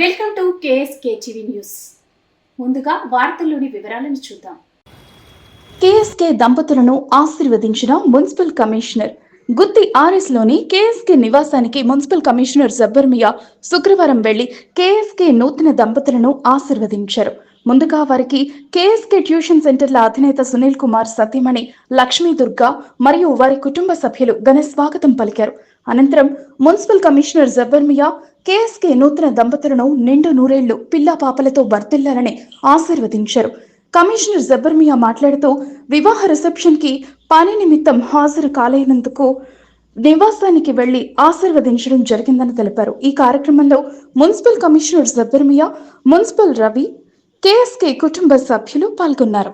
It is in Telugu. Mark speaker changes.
Speaker 1: Welcome to KSK TV news. ముందుగా వార్తల్లోని వివరాలను చూద్దాం.
Speaker 2: కేఎస్కే దంపతులను ఆశీర్వదించిన మున్సిపల్ కమిషనర్ గుత్తి ఆర్ఎస్లోని కేఎస్కే నివాసానికి మున్సిపల్ కమిషనర్ జబ్బర్మియా శుక్రవారం వెళ్ళి కేఎస్కే నూతన దంపతులను ఆశీర్వదించారు. ముందుగా వారికి కేఎస్కే ట్యూషన్ సెంటర్ల అధినేత సునీల్ కుమార్ సతీమణి లక్ష్మీ దుర్గా మరియు వారి కుటుంబ సభ్యులు ఘన స్వాగతం పలికారు. అనంతరం మున్సిపల్ కమిషనర్ జబ్బర్మియా కేఎస్కే నూతన దంపతులను నిండు నూరేళ్ళు పిల్లా పాపలతో వర్తిల్లాలని ఆశీర్వదించారు. కమిషనర్ జబ్బర్మియా మాట్లాడుతూ వివాహ రిసెప్షన్కి పని నిమిత్తం హాజరు కాలేనందుకు నివాసానికి వెళ్ళి ఆశీర్వదించడం జరిగిందని తెలిపారు. ఈ కార్యక్రమంలో municipal commissioner Jabbarmiya municipal Ravi KSK కుటుంబ సభ్యులు పాల్గొన్నారు.